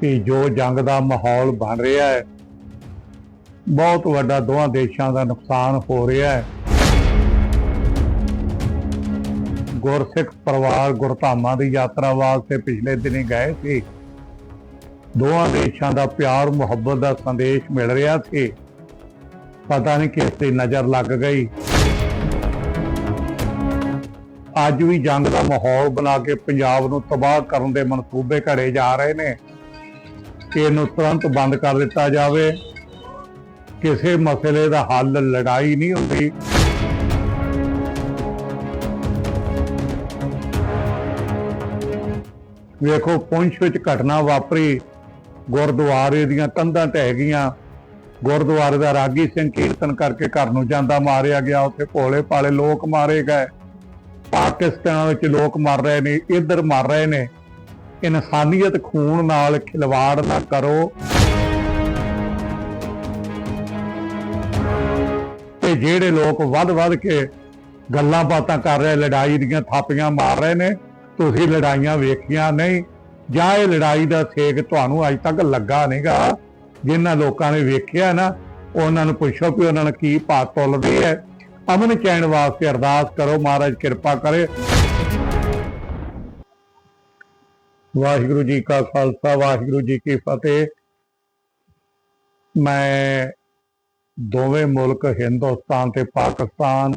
ਕਿ ਜੋ ਜੰਗ ਦਾ ਮਾਹੌਲ ਬਣ ਰਿਹਾ ਹੈ, ਬਹੁਤ ਵੱਡਾ ਦੋਹਾਂ ਦੇਸ਼ਾਂ ਦਾ ਨੁਕਸਾਨ ਹੋ ਰਿਹਾ ਹੈ। ਗੁਰਸਿੱਖ ਪਰਿਵਾਰ ਗੁਰਧਾਮਾਂ ਦੀ ਯਾਤਰਾ ਵਾਸਤੇ ਪਿਛਲੇ ਦਿਨੀ ਗਏ ਸੀ। ਦੋਹਾਂ ਦੇਸ਼ਾਂ ਦਾ ਪਿਆਰ, ਮੁਹੱਬਤ ਦਾ ਸੰਦੇਸ਼ ਮਿਲ ਰਿਹਾ ਸੀ। ਪਤਾ ਨਹੀਂ ਕਿਸ ਦੀ ਨਜ਼ਰ ਲੱਗ ਗਈ। ਅੱਜ ਵੀ ਜੰਗ ਦਾ ਮਾਹੌਲ ਬਣਾ ਕੇ ਪੰਜਾਬ ਨੂੰ ਤਬਾਹ ਕਰਨ ਦੇ ਮਨਸੂਬੇ ਘੜੇ ਜਾ ਰਹੇ ਨੇ। ਕਿ ਇਹਨੂੰ ਤੁਰੰਤ ਬੰਦ ਕਰ ਦਿੱਤਾ ਜਾਵੇ। ਕਿਸੇ ਮਸਲੇ ਦਾ ਹੱਲ ਲੜਾਈ ਨਹੀਂ ਹੁੰਦੀ। ਵੇਖੋ, ਪੁੰਛ ਵਿੱਚ ਘਟਨਾ ਵਾਪਰੀ। ਗੁਰਦੁਆਰੇ ਦੀਆਂ ਕੰਧਾਂ ਢਹਿ ਗਈਆਂ। ਗੁਰਦੁਆਰੇ ਦਾ ਰਾਗੀ ਸਿੰਘ ਕੀਰਤਨ ਕਰਕੇ ਘਰ ਨੂੰ ਜਾਂਦਾ ਮਾਰਿਆ ਗਿਆ। ਉੱਥੇ ਭੋਲੇ ਪਾਲੇ ਲੋਕ ਮਾਰੇ ਗਏ। ਪਾਕਿਸਤਾਨ ਵਿੱਚ ਲੋਕ ਮਰ ਰਹੇ ਨੇ, ਇੱਧਰ ਮਰ ਰਹੇ ਨੇ। ਇਨਸਾਨੀਅਤ ਖੂਨ ਨਾਲ ਖਿਲਵਾੜ ਨਾ ਕਰੋ। ਤੇ ਜਿਹੜੇ ਲੋਕ ਵੱਧ-ਵੱਧ ਕੇ ਗੱਲਾਂ ਬਾਤਾਂ ਕਰ ਰਹੇ, ਲੜਾਈ ਦੀਆਂ ਥਾਪੀਆਂ ਮਾਰ ਰਹੇ ਨੇ, ਤੁਸੀਂ ਲੜਾਈਆਂ ਵੇਖੀਆਂ ਨਹੀਂ, ਜਾਂ ਇਹ ਲੜਾਈ ਦਾ ਸੇਕ ਤੁਹਾਨੂੰ ਅਜੇ ਤੱਕ ਲੱਗਾ ਨਹੀਂਗਾ। ਜਿਨ੍ਹਾਂ ਲੋਕਾਂ ਨੇ ਵੇਖਿਆ ਨਾ, ਉਹਨਾਂ ਨੂੰ ਪੁੱਛੋ ਕਿ ਉਹਨਾਂ ਨੇ ਕੀ ਭਾਤ ਤੋਲਦੀ ਹੈ। ਅਮਨ ਚੈਨ ਵਾਸਤੇ ਅਰਦਾਸ ਕਰੋ, ਮਹਾਰਾਜ ਕਿਰਪਾ ਕਰੇ। ਵਾਹਿਗੁਰੂ ਜੀ ਕਾ ਖਾਲਸਾ, ਵਾਹਿਗੁਰੂ ਜੀ ਕੀ ਫਤਿਹ। ਮੈਂ ਦੋਵੇਂ ਮੁਲਕ ਹਿੰਦੁਸਤਾਨ ਤੇ ਪਾਕਿਸਤਾਨ,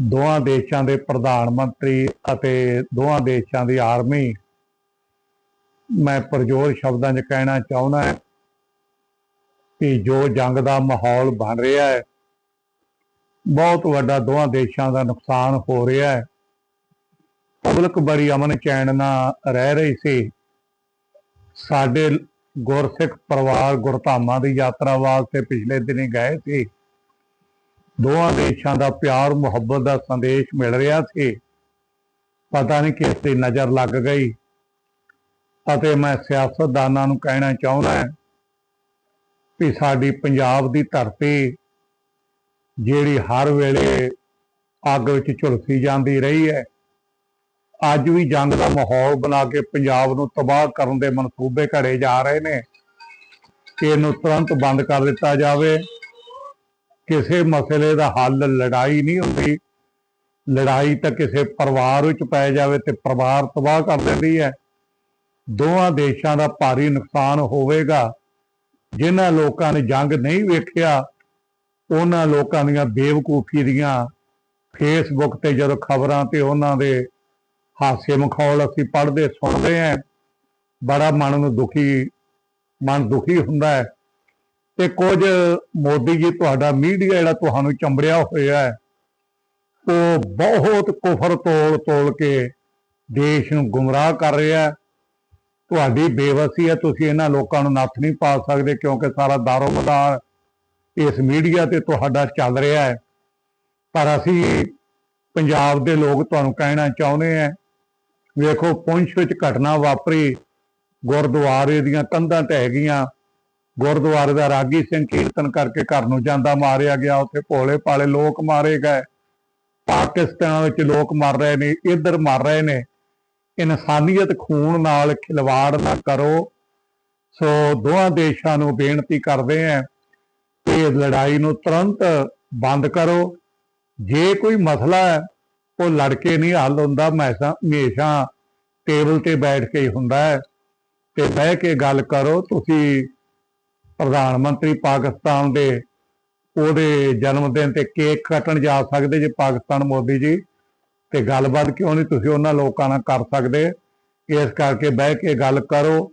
ਦੋਹਾਂ ਦੇਸ਼ਾਂ ਦੇ ਪ੍ਰਧਾਨ ਮੰਤਰੀ ਅਤੇ ਦੋਹਾਂ ਦੇਸ਼ਾਂ ਦੀ ਆਰਮੀ। ਮੈਂ ਪ੍ਰਜੋਰ ਸ਼ਬਦਾਂ 'ਚ ਕਹਿਣਾ ਚਾਹੁੰਦਾ ਹਾਂ ਕਿ ਜੋ ਜੰਗ ਦਾ ਮਾਹੌਲ ਬਣ ਰਿਹਾ ਹੈ, ਬਹੁਤ ਵੱਡਾ ਦੋਹਾਂ ਦੇਸ਼ਾਂ ਦਾ ਨੁਕਸਾਨ ਹੋ ਰਿਹਾ ਹੈ। ਪਬਲਿਕ ਬੜੀ ਅਮਨ ਚੈਨ ਨਾਲ ਰਹਿ ਰਹੀ ਸੀ। ਸਾਡੇ ਗੁਰਸਿੱਖ ਪਰਿਵਾਰ ਗੁਰਧਾਮਾਂ ਦੀ ਯਾਤਰਾ ਵਾਸਤੇ ਪਿਛਲੇ ਦਿਨੀ ਗਏ ਸੀ। ਦੋਹਾਂ ਦੇਸ਼ਾਂ ਦਾ ਪਿਆਰ, ਮੁਹੱਬਤ ਦਾ ਸੰਦੇਸ਼ ਮਿਲ ਰਿਹਾ ਸੀ। ਪਤਾ ਨਹੀਂ ਕਿਸ ਦੀ ਨਜ਼ਰ ਲੱਗ ਗਈ। ਅਤੇ ਮੈਂ ਸਿਆਸਤਦਾਨਾਂ ਨੂੰ ਕਹਿਣਾ ਚਾਹੁੰਦਾ ਹਾਂ ਕਿ ਸਾਡੀ ਪੰਜਾਬ ਦੀ ਧਰਤੀ ਜਿਹੜੀ ਹਰ ਵੇਲੇ ਅੱਗ ਵਿੱਚ ਝੁਲਸੀ ਜਾਂਦੀ ਰਹੀ ਹੈ। ਅੱਜ ਵੀ ਜੰਗ ਦਾ ਮਾਹੌਲ ਬਣਾ ਕੇ ਪੰਜਾਬ ਨੂੰ ਤਬਾਹ ਕਰਨ ਦੇ ਮਨਸੂਬੇ ਘੜੇ ਜਾ ਰਹੇ ਨੇ ਕਿ ਇਹਨੂੰ ਤੁਰੰਤ ਬੰਦ ਕਰ ਦਿੱਤਾ ਜਾਵੇ। ਕਿਸੇ ਮਸਲੇ ਦਾ ਹੱਲ ਲੜਾਈ ਨਹੀਂ ਹੁੰਦੀ। ਲੜਾਈ ਤਾਂ ਕਿਸੇ ਪਰਿਵਾਰ ਵਿੱਚ ਪੈ ਜਾਵੇ ਤੇ ਪਰਿਵਾਰ ਤਬਾਹ ਕਰ ਦਿੰਦੀ ਹੈ। ਦੋਹਾਂ ਦੇਸ਼ਾਂ ਦਾ ਭਾਰੀ ਨੁਕਸਾਨ ਹੋਵੇਗਾ। ਜਿਨ੍ਹਾਂ ਲੋਕਾਂ ਨੇ ਜੰਗ ਨਹੀਂ ਵੇਖਿਆ, ਉਹਨਾਂ ਲੋਕਾਂ ਦੀਆਂ ਬੇਵਕੂਫੀ ਦੀਆਂ ਫੇਸਬੁੱਕ ਤੇ ਜਦੋਂ ਖਬਰਾਂ ਤੇ ਉਹਨਾਂ ਦੇ ਹਾਸੇ ਮਖੌਲ ਅਸੀਂ ਪੜ੍ਹਦੇ, ਸੁਣਦੇ ਆਂ ਬੜਾ ਮਨ ਨੂੰ ਦੁਖੀ, ਮਨ ਦੁਖੀ ਹੁੰਦਾ ਹੈ। ਤੇ ਕੁਝ ਮੋਦੀ ਜੀ ਤੁਹਾਡਾ ਮੀਡੀਆ ਜਿਹੜਾ ਤੁਹਾਨੂੰ ਚੰਬੜਿਆ ਹੋਇਆ ਹੈ, ਉਹ ਬਹੁਤ ਕੁਫਰ ਤੋਲ ਤੋਲ ਕੇ ਦੇਸ਼ ਨੂੰ ਗੁੰਮਰਾਹ ਕਰ ਰਿਹਾ ਹੈ। ਤੁਹਾਡੀ ਬੇਵਸੀ ਹੈ, ਤੁਸੀਂ ਇਹਨਾਂ ਲੋਕਾਂ ਨੂੰ ਨੱਥ ਨਹੀਂ ਪਾ ਸਕਦੇ ਕਿਉਂਕਿ ਸਾਰਾ ਦਾਰੋਮਦਾਰ ਇਸ ਮੀਡੀਆ ਤੇ ਤੁਹਾਡਾ ਚੱਲ ਰਿਹਾ ਹੈ। ਪਰ ਅਸੀਂ ਪੰਜਾਬ ਦੇ ਲੋਕ ਤੁਹਾਨੂੰ ਕਹਿਣਾ ਚਾਹੁੰਦੇ ਆ ਵੇਖੋ, ਪੁੰਛ ਵਿੱਚ ਘਟਨਾ ਵਾਪਰੀ, ਗੁਰਦੁਆਰੇ ਦੀਆਂ ਕੰਧਾਂ ਢਹਿ ਗਈਆਂ। ਗੁਰਦੁਆਰੇ ਦਾ ਰਾਗੀ ਸਿੰਘ ਕੀਰਤਨ ਕਰਕੇ ਘਰ ਨੂੰ ਜਾਂਦਾ ਮਾਰਿਆ ਗਿਆ। ਉੱਥੇ ਭੋਲੇ ਪਾਲੇ ਲੋਕ ਮਾਰੇ ਗਏ। ਪਾਕਿਸਤਾਨ ਵਿੱਚ ਲੋਕ ਮਰ ਰਹੇ ਨੇ, ਇੱਧਰ ਮਰ ਰਹੇ ਨੇ। ਇਨਸਾਨੀਅਤ ਖੂਨ ਨਾਲ ਖਿਲਵਾੜ ਨਾ ਕਰੋ। ਸੋ ਦੋਹਾਂ ਦੇਸ਼ਾਂ ਨੂੰ ਬੇਨਤੀ ਕਰਦੇ ਆਂ ਕਿ ਲੜਾਈ ਨੂੰ ਤੁਰੰਤ ਬੰਦ ਕਰੋ। ਜੇ ਕੋਈ ਮਸਲਾ ਹੈ ਉਹ ਲੜ ਕੇ ਨਹੀਂ ਹੱਲ ਹੁੰਦਾ ਮੈਸਾ ਹਮੇਸ਼ਾ ਟੇਬਲ ਤੇ ਬੈਠ ਕੇ ਹੀ ਹੁੰਦਾ ਹੈ। ਤੇ ਬਹਿ ਕੇ ਗੱਲ ਕਰੋ, ਤੁਸੀਂ ਪ੍ਰਧਾਨ ਮੰਤਰੀ ਪਾਕਿਸਤਾਨ ਦੇ ਉਹਦੇ ਜਨਮ ਦਿਨ ਤੇ ਕੇਕ ਕੱਟਣ ਜਾ ਸਕਦੇ ਜੇ ਪਾਕਿਸਤਾਨ ਮੋਦੀ ਜੀ। ਤੇ ਗੱਲਬਾਤ ਕਿਉਂ ਨਹੀਂ ਤੁਸੀਂ ਉਹਨਾਂ ਲੋਕਾਂ ਨਾਲ ਕਰ ਸਕਦੇ? ਇਸ ਕਰਕੇ ਬਹਿ ਕੇ ਗੱਲ ਕਰੋ।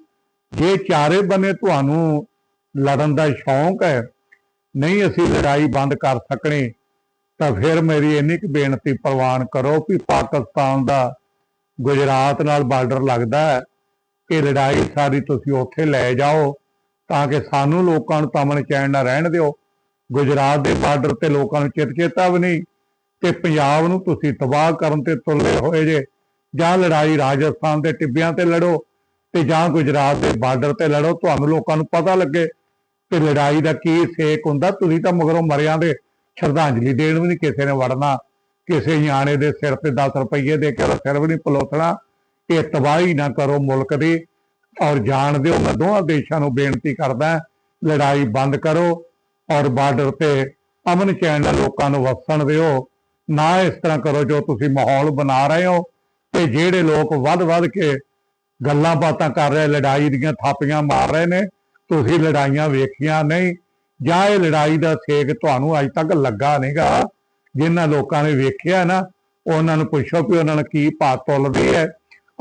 ਜੇ ਚਾਰੇ ਬੰਨੇ ਤੁਹਾਨੂੰ ਲੜਨ ਦਾ ਸ਼ੌਂਕ ਹੈ, ਨਹੀਂ ਅਸੀਂ ਲੜਾਈ ਬੰਦ ਕਰ ਸਕਣੇ। ਤਾਂ ਫਿਰ ਮੇਰੀ ਇੰਨੀ ਕੁ ਬੇਨਤੀ ਪ੍ਰਵਾਨ ਕਰੋ ਕਿ ਪਾਕਿਸਤਾਨ ਦਾ ਗੁਜਰਾਤ ਨਾਲ ਬਾਰਡਰ ਲੱਗਦਾ ਹੈ, ਕਿ ਲੜਾਈ ਸਾਰੀ ਤੁਸੀਂ ਉੱਥੇ ਲੈ ਜਾਓ, ਤਾਂ ਕਿ ਸਾਨੂੰ ਲੋਕਾਂ ਨੂੰ ਤਮਨ ਚੈਨ ਨਾਲ ਰਹਿਣ ਦਿਓ। ਗੁਜਰਾਤ ਦੇ ਬਾਰਡਰ ਤੇ ਲੋਕਾਂ ਨੂੰ ਚਿਤਚੇਤਾ ਵੀ ਨਹੀਂ ਤੇ ਪੰਜਾਬ ਨੂੰ ਤੁਸੀਂ ਤਬਾਹ ਕਰਨ ਤੇ ਤੁਲੇ ਹੋਏ ਜੇ, ਜਾਂ ਲੜਾਈ ਰਾਜਸਥਾਨ ਦੇ ਟਿੱਬਿਆਂ ਤੇ ਲੜੋ, ਤੇ ਜਾਂ ਗੁਜਰਾਤ ਦੇ ਬਾਰਡਰ ਤੇ ਲੜੋ, ਤੁਹਾਨੂੰ ਲੋਕਾਂ ਨੂੰ ਪਤਾ ਲੱਗੇ ਕਿ ਲੜਾਈ ਦਾ ਕੀ ਸੇਕ ਹੁੰਦਾ। ਤੁਸੀਂ ਤਾਂ ਮਗਰੋਂ ਮਰਿਆਂ ਦੇ ਸ਼ਰਧਾਂਜਲੀ ਦੇਣ ਵੀ ਨਹੀਂ ਕਿਸੇ ਨੇ ਵੜਨਾ, ਕਿਸੇ ਨਿਆਣੇ ਦੇ ਸਿਰ ਤੇ 10 ਰੁਪਏ ਦੇ ਕੇ ਉਹਦਾ ਸਿਰ ਵੀ ਨਹੀਂ ਪਲੋਸਣਾ ਇਹ ਤਬਾਹੀ ਨਾ ਕਰੋ ਮੁਲਕ ਦੀ ਔਰ ਜਾਣ ਦਿਓ, ਮੈਂ ਦੋਹਾਂ ਦੇਸ਼ਾਂ ਨੂੰ ਬੇਨਤੀ ਕਰਦਾ, ਲੜਾਈ ਬੰਦ ਕਰੋ ਔਰ ਬਾਰਡਰ ਤੇ ਅਮਨ ਚੈਨ ਨਾਲ ਲੋਕਾਂ ਨੂੰ ਵਸਣ ਦਿਓ। ਨਾ ਇਸ ਤਰ੍ਹਾਂ ਕਰੋ ਜੋ ਤੁਸੀਂ ਮਾਹੌਲ ਬਣਾ ਰਹੇ ਹੋ ਤੇ ਜਿਹੜੇ ਲੋਕ ਵੱਧ-ਵੱਧ ਕੇ ਗੱਲਾਂ ਬਾਤਾਂ ਕਰ ਰਹੇ, ਲੜਾਈ ਦੀਆਂ ਥਾਪੀਆਂ ਮਾਰ ਰਹੇ ਨੇ, ਤੁਸੀਂ ਲੜਾਈਆਂ ਵੇਖੀਆਂ ਨਹੀਂ। ਜਾਂ ਇਹ ਲੜਾਈ ਦਾ ਸੇਕ ਤੁਹਾਨੂੰ ਅੱਜ ਤੱਕ ਲੱਗਾ ਨਹੀਂਗਾ। ਜਿਨ੍ਹਾਂ ਲੋਕਾਂ ਨੇ ਵੇਖਿਆ ਨਾ, ਉਹਨਾਂ ਨੂੰ ਪੁੱਛੋ ਕਿ ਉਹਨਾਂ ਨੂੰ ਕੀ ਭਾਅ ਤੁਲਦੀ ਹੈ।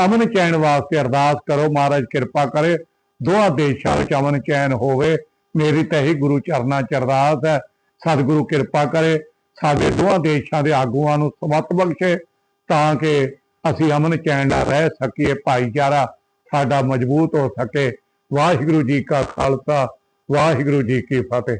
ਅਮਨ ਚੈਨ ਵਾਸਤੇ ਅਰਦਾਸ ਕਰੋ, ਮਹਾਰਾਜ ਕਿਰਪਾ ਕਰੇ। ਦੋਹਾਂ ਦੇਸ਼ਾਂ ਵਿੱਚ ਅਮਨ ਚੈਨ ਹੋਵੇ। ਮੇਰੀ ਤਾਂ ਇਹੀ ਗੁਰੂ ਚਰਨਾਂ ਚ ਅਰਦਾਸ ਹੈ। ਸਤਿਗੁਰੂ ਕਿਰਪਾ ਕਰੇ। ਸਾਡੇ ਦੋਹਾਂ ਦੇਸ਼ਾਂ ਦੇ ਆਗੂਆਂ ਨੂੰ ਸਮਤ ਬਖਸ਼ੇ, ਤਾਂ ਕਿ ਅਸੀਂ ਅਮਨ ਚੈਨ ਨਾਲ ਰਹਿ ਸਕੀਏ, ਭਾਈਚਾਰਾ ਸਾਡਾ ਮਜ਼ਬੂਤ ਹੋ ਸਕੇ। ਵਾਹਿਗੁਰੂ ਜੀ ਕਾ ਖਾਲਸਾ ਵਾਹਿਗੁਰੂ ਜੀ ਕੀ ਫਤਿਹ।